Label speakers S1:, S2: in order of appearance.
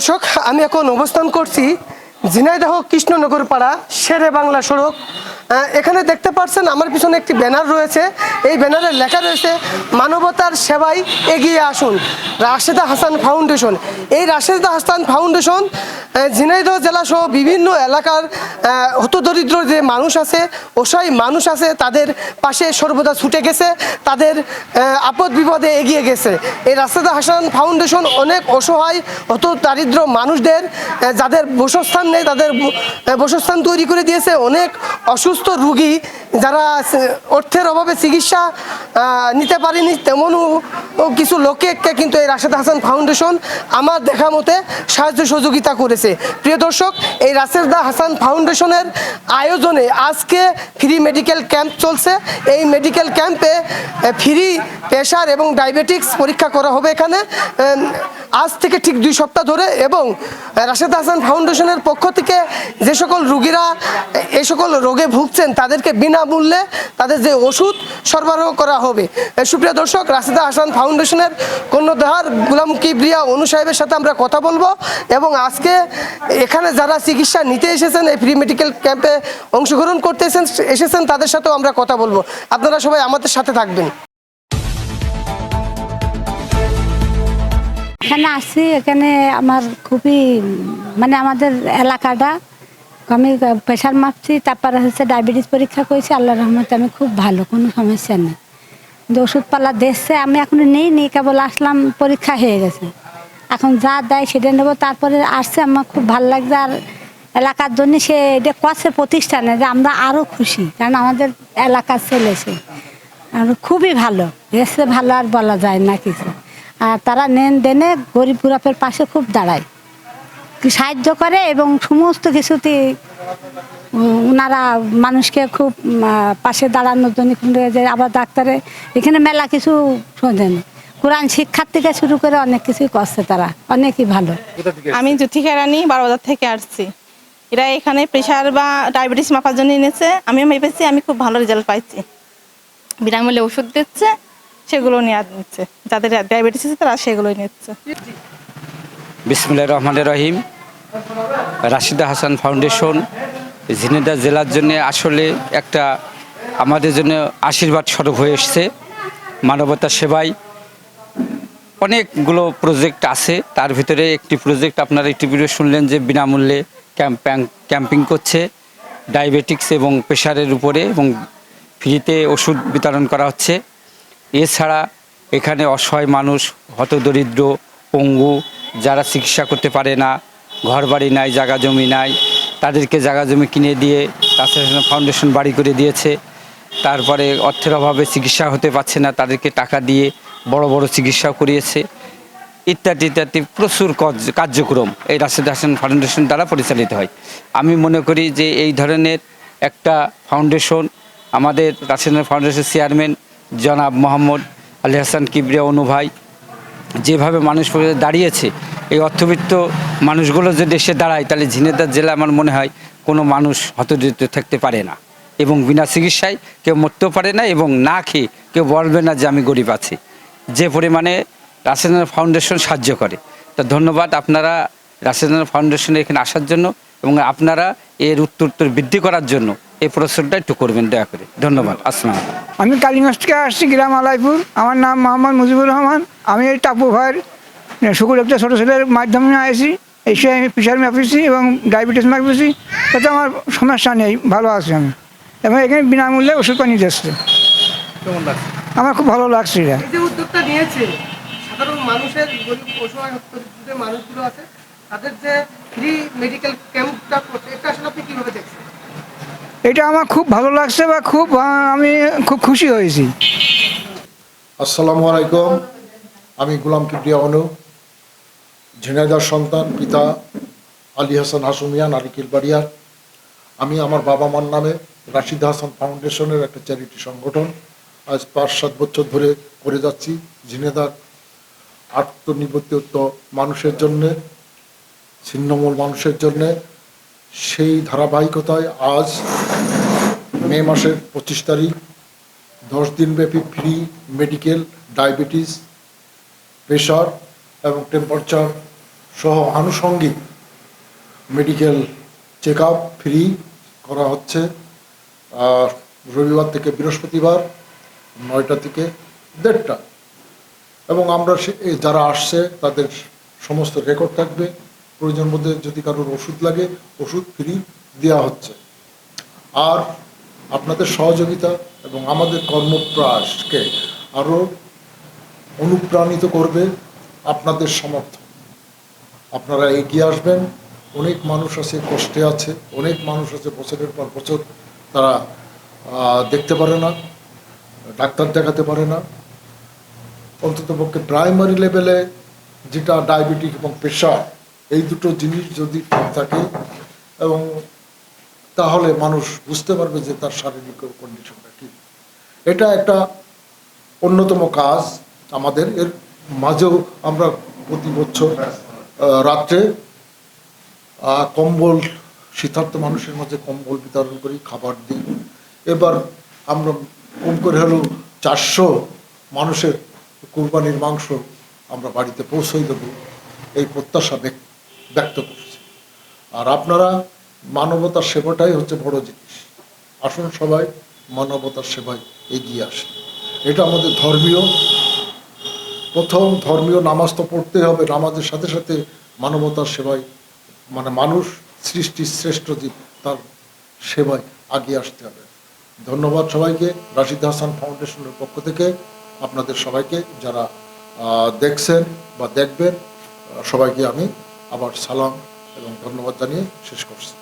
S1: দর্শক আমি এখন অবস্থান করছি ঝিনাইদহ কৃষ্ণনগর পাড়া শেরে বাংলা সড়ক। এখানে দেখতে পাচ্ছেন আমার পিছনে একটি ব্যানার রয়েছে। এই ব্যানারে লেখা রয়েছে, মানবতার সেবায় এগিয়ে আসুন, রাশেদা হাসান ফাউন্ডেশন। এই রাশেদা হাসান ফাউন্ডেশন ঝিনাইদহ জেলা সহ বিভিন্ন এলাকার হতদরিদ্র যে মানুষ আছে, অসহায় মানুষ আছে, তাদের পাশে সর্বদা ছুটে গেছে, তাদের আপদ বিপদে এগিয়ে গেছে। এই রাশেদা হাসান ফাউন্ডেশন অনেক অসহায় হত দারিদ্র মানুষদের যাদের বসস্থান নেই, তাদের বসস্থান তৈরি করে দিয়েছে, অনেক অসুস্থ রুগী যারা অর্থের অভাবে চিকিৎসা নিতে পারেনি, তেমনও কিছু লোককে কিন্তু এই রাশেদ হাসান ফাউন্ডেশন আমার দেখা মতে সাহায্য সহযোগিতা করেছে। প্রিয় দর্শক, এই রাশেদা হাসান ফাউন্ডেশনের আয়োজনে আজকে ফ্রি মেডিকেল ক্যাম্প চলছে। এই মেডিকেল ক্যাম্পে ফ্রি প্রেশার এবং ডায়াবেটিক্স পরীক্ষা করা হবে এখানে। আজ থেকে ঠিক দুই সপ্তাহ ধরে এবং রাশেদ হাসান ফাউন্ডেশনের পক্ষ থেকে যে সকল রুগীরা এই সকল রোগে ভুগছেন, তাদেরকে বিনামূল্যে তাদের যে ওষুধ সরবরাহ করা হবে। সুপ্রিয় দর্শক, রাশেদা হাসান ফাউন্ডেশনের কর্ণধার গুলাম কিবরিয়া অনু সাহেবের সাথে আমরা কথা বলব এবং আজকে এখানে যারা চিকিৎসা নিতে এসেছেন, এই ফ্রি মেডিকেল ক্যাম্পে অংশগ্রহণ করতে এসেছেন, তাদের সাথেও আমরা কথা বলব। আপনারা সবাই আমাদের সাথে থাকবেন।
S2: এখানে আসছি এখানে আমার খুবই মানে আমাদের এলাকাটা আমি প্রেশার মাপছি তারপরে হচ্ছে ডায়াবেটিস পরীক্ষা করেছি আল্লাহ রহমতে আমি খুব ভালো, কোনো সমস্যা নেই। কিন্তু ওষুধপালা দেখছে আমি এখনও নেই নি কেবল আসলাম, পরীক্ষা হয়ে গেছে। এখন যা দেয় সেটা নেব, তারপরে আসছে, আমার খুব ভালো লাগছে, আর এলাকার জন্য সে এটা করছে প্রতিষ্ঠানে, যে আমরা আরও খুশি, কারণ আমাদের এলাকার ছেলে সে। আর খুবই ভালো, এসে ভালো আর বলা যায় না কিছু। আর তারা নেন দেনে গরিব গুরাপের পাশে খুব দাঁড়ায়। সাহায্য করে এবং সমস্ত কিছুতে ওনারা মানুষকে খুব পাশে দাঁড়ানোর জন্য যে আবার ডাক্তারে এখানে মেলা কিছু শোনেন। কোরআন শিক্ষার থেকে শুরু করে অনেক কিছুই করছে তারা অনেকই ভালো।
S3: আমি জ্যোতিকা রানী বারোবাজার থেকে আসছি। এরা এখানে প্রেশার বা ডায়াবেটিস মাপার জন্য এনেছে। আমিও মেপেছি আমি খুব ভালো রেজাল্ট পাইছি। বিনামূল্যে ওষুধ দিচ্ছে সেগুলো নিয়ে নিচ্ছে। যাদের ডায়াবেটিস আছে তারা সেগুলোই নিচ্ছে।
S4: বিসমুল্লাহ রহমানের রহিম। রাশিদা হাসান ফাউন্ডেশন ঝিনেদা জেলার জন্য আসলে একটা আমাদের জন্য আশীর্বাদ স্বরূপ হয়ে এসছে। মানবতা সেবায় অনেকগুলো প্রজেক্ট আছে। তার ভিতরে একটি প্রজেক্ট আপনারা একটি ভিডিও শুনলেন যে বিনামূল্যে ক্যাম্পিং করছে। ডায়াবেটিক্স এবং প্রেশারের উপরে এবং ফ্রিতে ওষুধ বিতরণ করা হচ্ছে। এছাড়া এখানে অসহায় মানুষ, হতদরিদ্র, পঙ্গু, যারা চিকিৎসা করতে পারে না ঘর বাড়ি নাই, জায়গা জমি নাই, তাদেরকে জায়গা জমি কিনে দিয়ে তাছাড়া ফাউন্ডেশন বাড়ি করে দিয়েছে। তারপরে অর্থের অভাবে চিকিৎসা হতে পারছে না, তাদেরকে টাকা দিয়ে বড় বড় চিকিৎসাও করিয়েছে। ইত্যাদি ইত্যাদি প্রচুর কার্য- কার্যক্রম এই রাশেদ হাসান ফাউন্ডেশন দ্বারা পরিচালিত হয়। আমি মনে করি যে এই ধরনের একটা ফাউন্ডেশন আমাদের রাশেদ ফাউন্ডেশন চেয়ারম্যান জনাব মোহাম্মদ আলী হাসান কিবরিয়া অনুভাই যেভাবে মানুষ দাঁড়িয়েছে, এই অর্থবিত্ত মানুষগুলো যদি এসে দাঁড়ায়, তাহলে ঝিনেদার জেলা আমার মনে হয় কোনো মানুষ হতদরিদ্র থাকতে পারে না। এবং বিনা চিকিৎসায় কেউ মরতেও পারে না এবং না খেয়ে কেউ বলবে না যে আমি গরিব আছি। যে পরিমাণে রাসেন্দ্র ফাউন্ডেশন সাহায্য করে। তা ধন্যবাদ আপনারা রাসেন্দ্র ফাউন্ডেশনে এখানে আসার জন্য। এবং আপনারা এর উত্তর উত্তর বৃদ্ধি করার জন্য এই প্রশ্নটা একটু করবেন দয়া করে। ধন্যবাদ। আসসালাম
S5: আমি কালীগঞ্জ থেকে আসছি গ্রাম আলাইপুর। আমার নাম মোহাম্মদ মুজিবুর রহমান। আমি এই টাপু ভাইয়ের শুকুর একটা ছোটো ছেলের মাধ্যমে আসি এসে আমি প্রেশার মাপিছি এবং ডায়াবেটিস মাপিছি। তাতে আমার সমস্যা নেই ভালো আছি আমি। এবং এখানে বিনামূল্যে ওষুধ পানি দিচ্ছে আমার খুব ভালো লাগছে এটা।
S1: উদ্যোগটা নিয়েছে সাধারণ মানুষের গরিব অসহায় হতদরিদ্র মানুষগুলো আছে তাদের যে ফ্রি মেডিকেল ক্যাম্পটা করছে। এটা আসলে আপনি কীভাবে দেখছেন?
S5: এটা আমার খুব ভালো লাগছে বা খুব আমি খুব খুশি হয়েছি।
S6: আসসালামু আলাইকুম। আমি গুলাম কিবরিয়া অনু ঝিনাইদার সন্তান পিতা আলী হাসান হাসুমিয়ান আলী কিলবাড়িয়ার আমি আমার বাবা মার নামে রাশিদ হাসান ফাউন্ডেশনের একটা চ্যারিটি সংগঠন আজ পাঁচ সাত বছর ধরে করে যাচ্ছি। ঝিনেদার আত্মনিবেদিত মানুষের জন্যে ছিন্নমূল মানুষের জন্যে সেই ধারাবাহিকতায় আজ মে মাসের পঁচিশ তারিখ, দশ দিনব্যাপী ফ্রি মেডিকেল, ডায়াবেটিস, প্রেশার এবং টেম্পারেচার সহ আনুষঙ্গিক মেডিকেল চেক ফ্রি করা হচ্ছে। আর রবিবার থেকে বৃহস্পতিবার, নয়টা থেকে দেড়টা। এবং আমরা যারা আসছে, তাদের সমস্ত রেকর্ড থাকবে। প্রয়োজন মধ্যে যদি কারোর ওষুধ লাগে, ওষুধ ফ্রি দেওয়া হচ্ছে। আর আপনাদের সহযোগিতা এবং আমাদের কর্মপ্রয়াসকে আরও অনুপ্রাণিত করবে আপনাদের সমর্থন। আপনারা এগিয়ে আসবেন। অনেক মানুষ আছে, কষ্টে আছে, অনেক মানুষ আছে, বছরের পর বছর তারা দেখতে পারে না, ডাক্তার দেখাতে পারে না। অন্ততপক্ষে প্রাইমারি লেভেলে যেটা ডায়াবেটিক এবং প্রেশার এই দুটো জিনিস যদি ঠিক থাকে এবং তাহলে মানুষ বুঝতে পারবে যে তার শারীরিক কন্ডিশনটা কী। এটা একটা অন্যতম কাজ আমাদের। এর মাঝেও আমরা প্রতি বছর রাত্রে কম্বল শীতার্থ মানুষের মাঝে কম্বল বিতরণ করি, খাবার দিই। এবার আমরা কম করে হলেও চারশো মানুষের কোরবানির মাংস আমরা বাড়িতে পৌঁছই দেবো। এই প্রত্যাশা ব্যক- ব্যক্ত করছি। আর আপনারা মানবতার সেবাটাই হচ্ছে বড় জিনিস। আসুন সবাই মানবতার সেবায় এগিয়ে আসে। এটা আমাদের ধর্মীয়। প্রথম ধর্মীয় নামাজ তো পড়তে হবে, নামাজের সাথে সাথে মানবতার সেবায় মানে মানুষ সৃষ্টির শ্রেষ্ঠ জীব, তার সেবায় আগিয়ে আসতে হবে। ধন্যবাদ সবাইকে। রাশিদ হাসান ফাউন্ডেশনের পক্ষ থেকে আপনাদের সবাইকে যারা দেখছেন বা দেখবেন, সবাইকে আমি আবার সালাম এবং ধন্যবাদ জানিয়ে শেষ করছি।